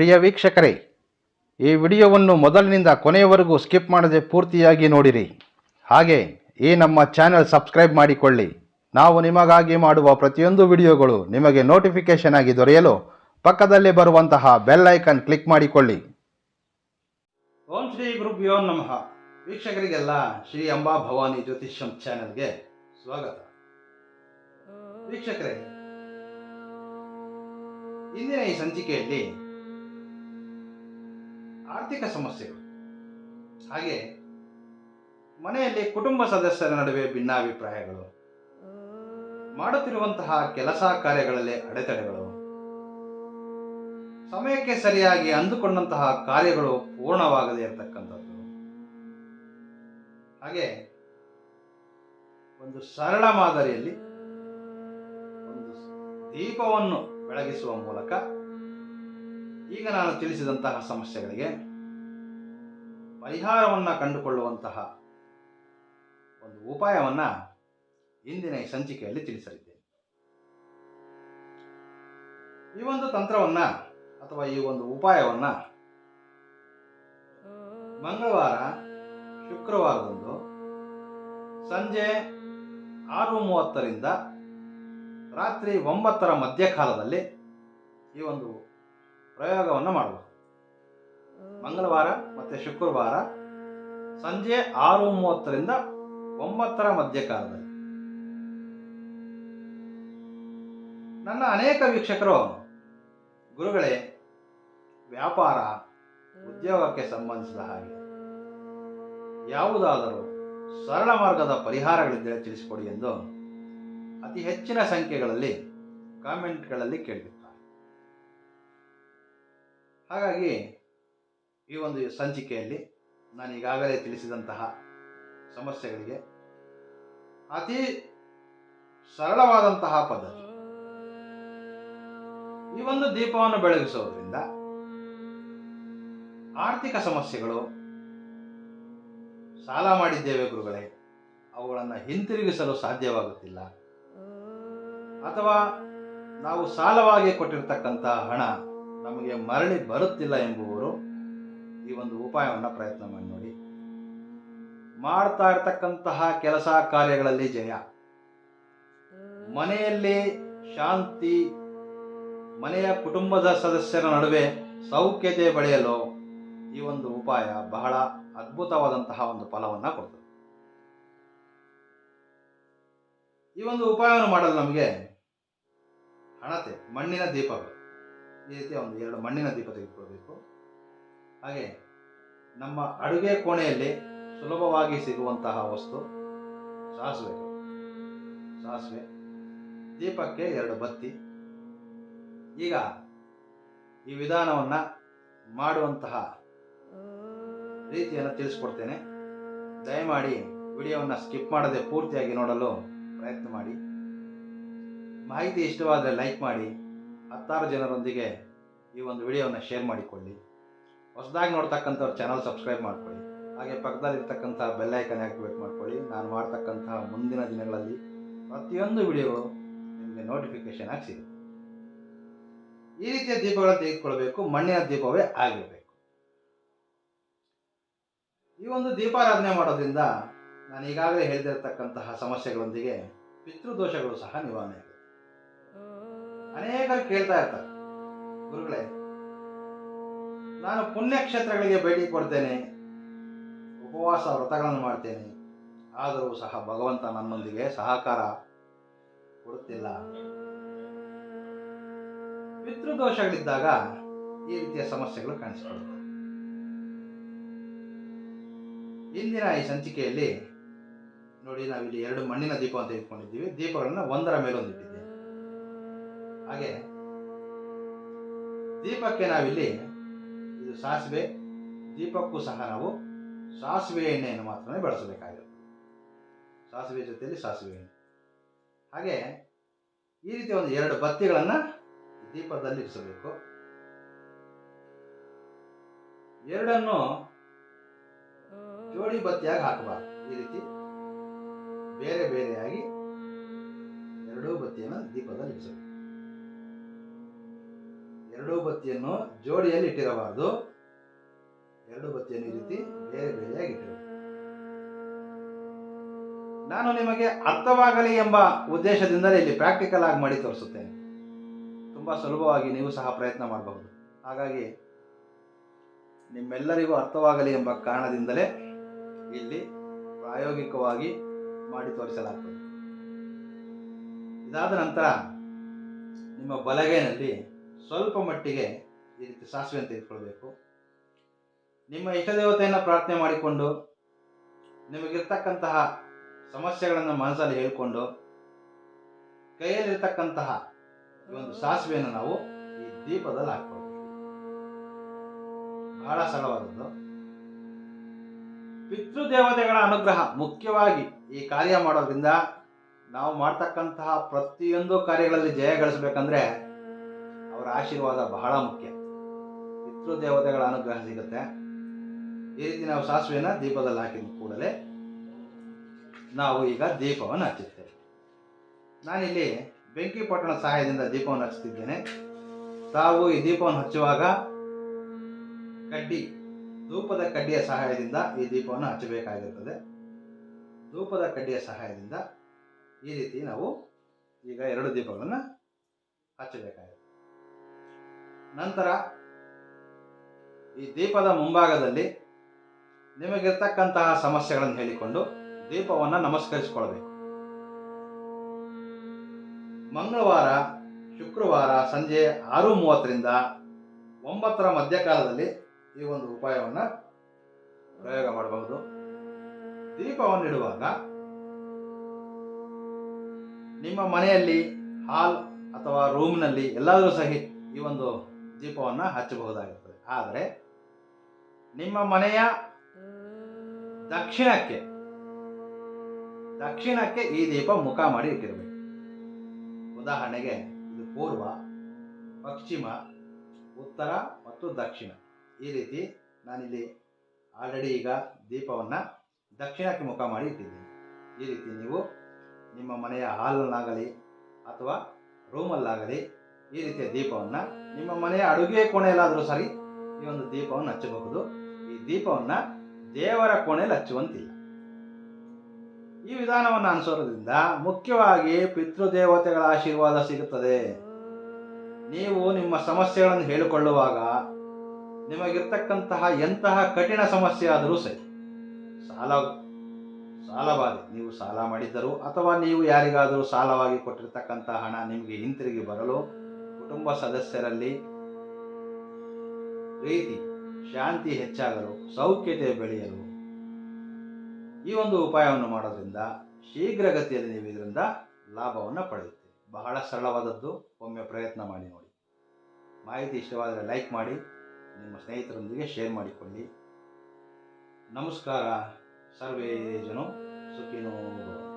ಪ್ರಿಯ ವೀಕ್ಷಕರೇ, ಈ ವಿಡಿಯೋವನ್ನು ಮೊದಲಿನಿಂದ ಕೊನೆಯವರೆಗೂ ಸ್ಕಿಪ್ ಮಾಡದೆ ಪೂರ್ತಿಯಾಗಿ ನೋಡಿರಿ. ಹಾಗೆ ಈ ನಮ್ಮ ಚಾನೆಲ್ ಸಬ್ಸ್ಕ್ರೈಬ್ ಮಾಡಿಕೊಳ್ಳಿ. ನಾವು ನಿಮಗಾಗಿ ಮಾಡುವ ಪ್ರತಿಯೊಂದು ವಿಡಿಯೋಗಳು ನಿಮಗೆ ನೋಟಿಫಿಕೇಶನ್ ಆಗಿ ದೊರೆಯಲು ಪಕ್ಕದಲ್ಲಿ ಬರುವಂತಹ ಬೆಲ್ ಐಕನ್ ಕ್ಲಿಕ್ ಮಾಡಿಕೊಳ್ಳಿ. ಓಂ ಶ್ರೀ ಗುರುಭ್ಯೋ ನಮಃ. ವೀಕ್ಷಕರಿಗೆಲ್ಲ ಶ್ರೀ ಅಂಬಾ ಭವಾನಿ ಜ್ಯೋತಿಷ್ಯಂ ಚಾನೆಲ್ಗೆ ಸ್ವಾಗತ. ವೀಕ್ಷಕರೇ, ಇಂದಿನ ಈ ಸಂಚಿಕೆಯಲ್ಲಿ ಆರ್ಥಿಕ ಸಮಸ್ಯೆಗಳು. ಹಾಗೆ ಮನೆಯಲ್ಲಿ ಕುಟುಂಬ ಸದಸ್ಯರ ನಡುವೆ ಭಿನ್ನಾಭಿಪ್ರಾಯಗಳು. ಮಾಡುತ್ತಿರುವಂತಹ ಕೆಲಸ ಕಾರ್ಯಗಳಲ್ಲಿ ಅಡೆತಡೆಗಳು. ಸಮಯಕ್ಕೆ ಸರಿಯಾಗಿ ಅಂದುಕೊಂಡಂತಹ ಕಾರ್ಯಗಳು ಪೂರ್ಣವಾಗದೇ ಇರತಕ್ಕಂಥದ್ದು. ಹಾಗೆ ಒಂದು ಸರಳ ಮಾದರಿಯಲ್ಲಿ ಒಂದು ದೀಪವನ್ನು ಬೆಳಗಿಸುವ ಮೂಲಕ ಈಗ ನಾನು ತಿಳಿಸಿದಂತಹ ಸಮಸ್ಯೆಗಳಿಗೆ ಪರಿಹಾರವನ್ನು ಕಂಡುಕೊಳ್ಳುವಂತಹ ಒಂದು ಉಪಾಯವನ್ನು ಇಂದಿನ ಈ ಸಂಚಿಕೆಯಲ್ಲಿ ತಿಳಿಸಲಿದ್ದೇನೆ. ಈ ಒಂದು ತಂತ್ರವನ್ನು ಅಥವಾ ಈ ಒಂದು ಉಪಾಯವನ್ನು ಮಂಗಳವಾರ, ಶುಕ್ರವಾರದಂದು ಸಂಜೆ ಆರು ಮೂವತ್ತರಿಂದ ರಾತ್ರಿ ಒಂಬತ್ತರ ಮಧ್ಯಕಾಲದಲ್ಲಿ ಈ ಒಂದು ಪ್ರಯೋಗವನ್ನು ಮಾಡಬಹುದು ಮಂಗಳವಾರ ಮತ್ತು ಶುಕ್ರವಾರ ಸಂಜೆ ಆರು ಮೂವತ್ತರಿಂದ ಒಂಬತ್ತರ ಮಧ್ಯಕಾಲದಲ್ಲಿ. ನನ್ನ ಅನೇಕ ವೀಕ್ಷಕರು ಗುರುಗಳೇ ವ್ಯಾಪಾರ ಉದ್ಯೋಗಕ್ಕೆ ಸಂಬಂಧಿಸಿದ ಹಾಗೆ ಯಾವುದಾದರೂ ಸರಳ ಮಾರ್ಗದ ಪರಿಹಾರಗಳಿದ್ದರೆ ತಿಳಿಸಿಕೊಡಿ ಎಂದು ಅತಿ ಹೆಚ್ಚಿನ ಸಂಖ್ಯೆಗಳಲ್ಲಿ ಕಾಮೆಂಟ್ಗಳಲ್ಲಿ ಕೇಳಿರುತ್ತಾರೆ ಹಾಗಾಗಿ ಈ ಒಂದು ಸಂಚಿಕೆಯಲ್ಲಿ ನಾನು ಈಗಾಗಲೇ ತಿಳಿಸಿದಂತಹ ಸಮಸ್ಯೆಗಳಿಗೆ ಅತಿ ಸರಳವಾದಂತಹ ಪದ್ಧತಿ. ಈ ಒಂದು ದೀಪವನ್ನು ಬೆಳಗಿಸೋದ್ರಿಂದ ಆರ್ಥಿಕ ಸಮಸ್ಯೆಗಳು ಸಾಲ ಮಾಡಿದ್ದೇವೆ ಗುರುಗಳೇ, ಅವುಗಳನ್ನು ಹಿಂತಿರುಗಿಸಲು ಸಾಧ್ಯವಾಗುತ್ತಿಲ್ಲ. ಅಥವಾ ನಾವು ಸಾಲವಾಗಿ ಕೊಟ್ಟಿರ್ತಕ್ಕಂಥ ಹಣ ನಮಗೆ ಮರಳಿ ಬರುತ್ತಿಲ್ಲ ಎಂಬುವರು ಈ ಒಂದು ಉಪಾಯವನ್ನು ಪ್ರಯತ್ನ ಮಾಡಿ ನೋಡಿ. ಮಾಡ್ತಾ ಇರತಕ್ಕಂತಹ ಕೆಲಸ ಕಾರ್ಯಗಳಲ್ಲಿ ಜಯ. ಮನೆಯಲ್ಲಿ ಶಾಂತಿ, ಮನೆಯ ಕುಟುಂಬದ ಸದಸ್ಯರ ನಡುವೆ ಸೌಖ್ಯತೆ ಬೆಳೆಯಲು ಈ ಒಂದು ಉಪಾಯ ಬಹಳ ಅದ್ಭುತವಾದಂತಹ ಒಂದು ಫಲವನ್ನು ಕೊಡ್ತದೆ. ಈ ಒಂದು ಉಪಾಯವನ್ನು ಮಾಡಲು ನಮಗೆ ಹಣತೆ, ಮಣ್ಣಿನ ದೀಪಗಳು. ಈ ರೀತಿ ಒಂದು ಎರಡು ಮಣ್ಣಿನ ದೀಪ ತೆಗೆದುಕೊಳ್ಬೇಕು. ಹಾಗೆ ನಮ್ಮ ಅಡುಗೆ ಕೋಣೆಯಲ್ಲಿ ಸುಲಭವಾಗಿ ಸಿಗುವಂತಹ ವಸ್ತು ಸಾಸಿವೆ. ಸಾಸಿವೆ. ದೀಪಕ್ಕೆ ಎರಡು ಬತ್ತಿ. ಈಗ ಈ ವಿಧಾನವನ್ನು ಮಾಡುವಂತಹ ರೀತಿಯನ್ನು ತಿಳಿಸ್ಕೊಡ್ತೇನೆ. ದಯಮಾಡಿ ವಿಡಿಯೋವನ್ನು ಸ್ಕಿಪ್ ಮಾಡದೆ ಪೂರ್ತಿಯಾಗಿ ನೋಡಲು ಪ್ರಯತ್ನ ಮಾಡಿ. ಮಾಹಿತಿ ಇಷ್ಟವಾದರೆ ಲೈಕ್ ಮಾಡಿ. ಹತ್ತಾರು ಜನರೊಂದಿಗೆ ಈ ಒಂದು ವಿಡಿಯೋವನ್ನು ಶೇರ್ ಮಾಡಿಕೊಳ್ಳಿ. ಹೊಸದಾಗಿ ನೋಡ್ತಕ್ಕಂಥವ್ರು ಚಾನಲ್ ಸಬ್ಸ್ಕ್ರೈಬ್ ಮಾಡ್ಕೊಳ್ಳಿ. ಹಾಗೆ ಪಕ್ಕದಲ್ಲಿರ್ತಕ್ಕಂಥ ಬೆಲ್ಲೈಕನ್ ಆ್ಯಕ್ಟಿವೇಟ್ ಮಾಡ್ಕೊಳ್ಳಿ. ನಾನು ಮಾಡ್ತಕ್ಕಂತಹ ಮುಂದಿನ ದಿನಗಳಲ್ಲಿ ಪ್ರತಿಯೊಂದು ವಿಡಿಯೋಗಳು ನಿಮಗೆ ನೋಟಿಫಿಕೇಷನ್ ಆಗಿ ಸಿಗುತ್ತೆ. ಈ ರೀತಿಯ ದೀಪಗಳನ್ನು ತೆಗೆದುಕೊಳ್ಬೇಕು, ಮಣ್ಣಿನ ದೀಪವೇ ಆಗಿರಬೇಕು. ಈ ಒಂದು ದೀಪಾರಾಧನೆ ಮಾಡೋದ್ರಿಂದ ನಾನು ಈಗಾಗಲೇ ಹೇಳಿದಿರತಕ್ಕಂತಹ ಸಮಸ್ಯೆಗಳೊಂದಿಗೆ ಪಿತೃದೋಷಗಳು ಸಹ ನಿವಾರಣೆ ಅನೇಕರು ಕೇಳ್ತಾ ಇರ್ತಾರೆ, ಗುರುಗಳೇ, ನಾನು ಪುಣ್ಯಕ್ಷೇತ್ರಗಳಿಗೆ ಭೇಟಿ ಕೊಡ್ತೇನೆ, ಉಪವಾಸ ವ್ರತಗಳನ್ನು ಮಾಡ್ತೇನೆ, ಆದರೂ ಸಹ ಭಗವಂತ ನನ್ನೊಂದಿಗೆ ಸಹಕಾರ ಕೊಡುತ್ತಿಲ್ಲ. ಪಿತೃದೋಷಗಳಿದ್ದಾಗ ಈ ರೀತಿಯ ಸಮಸ್ಯೆಗಳು ಕಾಣಿಸಿಕೊಳ್ಳುತ್ತವೆ ಇಂದಿನ ಈ ಸಂಚಿಕೆಯಲ್ಲಿ ನೋಡಿ ನಾವಿಲ್ಲಿ ಎರಡು ಮಣ್ಣಿನ ದೀಪ ಅಂತ ಇಟ್ಕೊಂಡಿದ್ದೀವಿ. ದೀಪಗಳನ್ನು ಒಂದರ ಮೇಲೊಂದಿದ್ದೀವಿ ಹಾಗೆ ದೀಪಕ್ಕೆ ನಾವಿಲ್ಲಿ ಇದು ಸಾಸಿವೆ, ದೀಪಕ್ಕೂ ಸಹ ನಾವು ಸಾಸಿವೆ ಎಣ್ಣೆಯನ್ನು ಮಾತ್ರನೇ ಬಳಸಬೇಕಾಗಿರುತ್ತೆ. ಸಾಸಿವೆ ಜೊತೆಯಲ್ಲಿ ಸಾಸಿವೆ ಎಣ್ಣೆ. ಹಾಗೆ ಈ ರೀತಿ ಒಂದು ಎರಡು ಬತ್ತಿಗಳನ್ನು ದೀಪದಲ್ಲಿ ಇರಿಸಬೇಕು. ಎರಡನ್ನು ಜೋಡಿ ಬತ್ತಿಯಾಗಿ ಹಾಕಬಾರ್ದು. ಈ ರೀತಿ ಬೇರೆ ಬೇರೆಯಾಗಿ ಎರಡೂ ಬತ್ತಿಯನ್ನು ದೀಪದಲ್ಲಿ ಇರಿಸಬೇಕು. ಎರಡೂ ಬತ್ತಿಯನ್ನು ಜೋಡಿಯಲ್ಲಿ ಇಟ್ಟಿರಬಾರದು. ಎರಡು ಬತ್ತಿಯನ್ನು ಈ ರೀತಿ ಬೇರೆ ಬೇರೆಯಾಗಿ ನಾನು ನಿಮಗೆ ಅರ್ಥವಾಗಲಿ ಎಂಬ ಉದ್ದೇಶದಿಂದಲೇ ಇಲ್ಲಿ ಪ್ರಾಕ್ಟಿಕಲ್ ಆಗಿ ಮಾಡಿ ತೋರಿಸುತ್ತೇನೆ. ತುಂಬ ಸುಲಭವಾಗಿ ನೀವು ಸಹ ಪ್ರಯತ್ನ ಮಾಡಬಹುದು. ಹಾಗಾಗಿ ನಿಮ್ಮೆಲ್ಲರಿಗೂ ಅರ್ಥವಾಗಲಿ ಎಂಬ ಕಾರಣದಿಂದಲೇ ಇಲ್ಲಿ ಪ್ರಾಯೋಗಿಕವಾಗಿ ಮಾಡಿ ತೋರಿಸಲಾಗ್ತದೆ. ಇದಾದ ನಂತರ ನಿಮ್ಮ ಬಲಗೈನಲ್ಲಿ ಸ್ವಲ್ಪ ಮಟ್ಟಿಗೆ ಈ ರೀತಿ ಸಾಸಿವೆ ತೆಗೆದುಕೊಳ್ಬೇಕು ನಿಮ್ಮ ಇಷ್ಟ ದೇವತೆಯನ್ನು ಪ್ರಾರ್ಥನೆ ಮಾಡಿಕೊಂಡು, ನಿಮಗಿರ್ತಕ್ಕಂತಹ ಸಮಸ್ಯೆಗಳನ್ನು ಮನಸ್ಸಲ್ಲಿ ಹೇಳಿಕೊಂಡು, ಕೈಯಲ್ಲಿರ್ತಕ್ಕಂತಹ ಒಂದು ಸಾಸಿವೆಯನ್ನು ನಾವು ಈ ದೀಪದಲ್ಲಿ ಹಾಕ್ಕೊಳ್ಬೇಕು. ಬಹಳ ಸರಳವಾದದ್ದು. ಪಿತೃದೇವತೆಗಳ ಅನುಗ್ರಹ ಮುಖ್ಯವಾಗಿ ಈ ಕಾರ್ಯ ಮಾಡೋದ್ರಿಂದ ನಾವು ಮಾಡ್ತಕ್ಕಂತಹ ಪ್ರತಿಯೊಂದು ಕಾರ್ಯಗಳಲ್ಲಿ ಜಯ ಗಳಿಸ್ಬೇಕಂದ್ರೆ ಆಶೀರ್ವಾದ ಬಹಳ ಮುಖ್ಯ. ಪಿತೃದೇವತೆಗಳ ಅನುಗ್ರಹ ಸಿಗುತ್ತೆ. ಈ ರೀತಿ ನಾವು ಸಾಸಿವೆನ ದೀಪದಲ್ಲಿ ಹಾಕಿದ ಕೂಡಲೇ ನಾವು ಈಗ ದೀಪವನ್ನು ಹಚ್ಚುತ್ತೇವೆ. ನಾನಿಲ್ಲಿ ಬೆಂಕಿ ಪಟ್ಟಣ ಸಹಾಯದಿಂದ ದೀಪವನ್ನು ಹಚ್ಚುತ್ತಿದ್ದೇನೆ ತಾವು ಈ ದೀಪವನ್ನು ಹಚ್ಚುವಾಗ ಕಡ್ಡಿ, ಧೂಪದ ಕಡ್ಡಿಯ ಸಹಾಯದಿಂದ ಈ ದೀಪವನ್ನು ಹಚ್ಚಬೇಕಾಗಿರುತ್ತದೆ. ಧೂಪದ ಕಡ್ಡಿಯ ಸಹಾಯದಿಂದ ಈ ರೀತಿ ನಾವು ಈಗ ಎರಡು ದೀಪಗಳನ್ನು ಹಚ್ಚಬೇಕಾಗಿದೆ. ನಂತರ ಈ ದೀಪದ ಮುಂಭಾಗದಲ್ಲಿ ನಿಮಗಿರ್ತಕ್ಕಂತಹ ಸಮಸ್ಯೆಗಳನ್ನು ಹೇಳಿಕೊಂಡು ದೀಪವನ್ನು ನಮಸ್ಕರಿಸಿಕೊಳ್ಬೇಕು ಮಂಗಳವಾರ, ಶುಕ್ರವಾರ ಸಂಜೆ ಆರು ಮೂವತ್ತರಿಂದ ಒಂಬತ್ತರ ಮಧ್ಯಕಾಲದಲ್ಲಿ ಈ ಒಂದು ಉಪಾಯವನ್ನು ಪ್ರಯೋಗ ಮಾಡಬಹುದು. ದೀಪವನ್ನು ಇಡುವಾಗ ನಿಮ್ಮ ಮನೆಯಲ್ಲಿ ಹಾಲ್ ಅಥವಾ ರೂಮ್ನಲ್ಲಿ ಎಲ್ಲಾದರೂ ಸಹಿ ಈ ಒಂದು ದೀಪವನ್ನು ಹಚ್ಚಬಹುದಾಗಿರ್ತದೆ. ಆದರೆ ನಿಮ್ಮ ಮನೆಯ ದಕ್ಷಿಣಕ್ಕೆ ದಕ್ಷಿಣಕ್ಕೆ ಈ ದೀಪ ಮುಖ ಮಾಡಿ ಇಟ್ಟಿರಬೇಕು. ಉದಾಹರಣೆಗೆ ಇದು ಪೂರ್ವ, ಪಶ್ಚಿಮ, ಉತ್ತರ ಮತ್ತು ದಕ್ಷಿಣ. ಈ ರೀತಿ ನಾನಿಲ್ಲಿ ಆಲ್ರೆಡಿ ಈಗ ದೀಪವನ್ನು ದಕ್ಷಿಣಕ್ಕೆ ಮುಖ ಮಾಡಿ ಇಟ್ಟಿದ್ದೀನಿ. ಈ ರೀತಿ ನೀವು ನಿಮ್ಮ ಮನೆಯ ಹಾಲಲ್ಲಾಗಲಿ ಅಥವಾ ರೂಮಲ್ಲಾಗಲಿ ಈ ರೀತಿಯ ದೀಪವನ್ನು ನಿಮ್ಮ ಮನೆಯ ಅಡುಗೆ ಕೋಣೆಯಲ್ಲಾದರೂ ಸರಿ ಈ ಒಂದು ದೀಪವನ್ನು ಹಚ್ಚಬಹುದು. ಈ ದೀಪವನ್ನು ದೇವರ ಕೋಣೆಯಲ್ಲಿ ಹಚ್ಚುವಂತಿಲ್ಲ. ಈ ವಿಧಾನವನ್ನು ಅನುಸರೋದ್ರಿಂದ ಮುಖ್ಯವಾಗಿ ಪಿತೃದೇವತೆಗಳ ಆಶೀರ್ವಾದ ಸಿಗುತ್ತದೆ. ನೀವು ನಿಮ್ಮ ಸಮಸ್ಯೆಗಳನ್ನು ಹೇಳಿಕೊಳ್ಳುವಾಗ ನಿಮಗಿರ್ತಕ್ಕಂತಹ ಎಂತಹ ಕಠಿಣ ಸಮಸ್ಯೆ ಆದರೂ ಸರಿ, ಸಾಲ, ಸಾಲವಾಗಿ ನೀವು ಸಾಲ ಮಾಡಿದ್ದರು ಅಥವಾ ನೀವು ಯಾರಿಗಾದರೂ ಸಾಲವಾಗಿ ಕೊಟ್ಟಿರ್ತಕ್ಕಂತಹ ಹಣ ನಿಮಗೆ ಹಿಂತಿರುಗಿ ಬರಲು ಕುಟುಂಬ ಸದಸ್ಯರಲ್ಲಿ ಪ್ರೀತಿ, ಶಾಂತಿ ಹೆಚ್ಚಾಗಲು, ಸೌಖ್ಯತೆ ಬೆಳೆಯಲು ಈ ಒಂದು ಉಪಾಯವನ್ನು ಮಾಡೋದ್ರಿಂದ ಶೀಘ್ರಗತಿಯಲ್ಲಿ ನೀವು ಇದರಿಂದ ಲಾಭವನ್ನು ಪಡೆಯುತ್ತೆ ಬಹಳ ಸರಳವಾದದ್ದು. ಒಮ್ಮೆ ಪ್ರಯತ್ನ ಮಾಡಿ ನೋಡಿ. ಮಾಹಿತಿ ಇಷ್ಟವಾದರೆ ಲೈಕ್ ಮಾಡಿ, ನಿಮ್ಮ ಸ್ನೇಹಿತರೊಂದಿಗೆ ಶೇರ್ ಮಾಡಿಕೊಳ್ಳಿ. ನಮಸ್ಕಾರ. ಸರ್ವೇ ಜನ ಸುಖಿನೋ.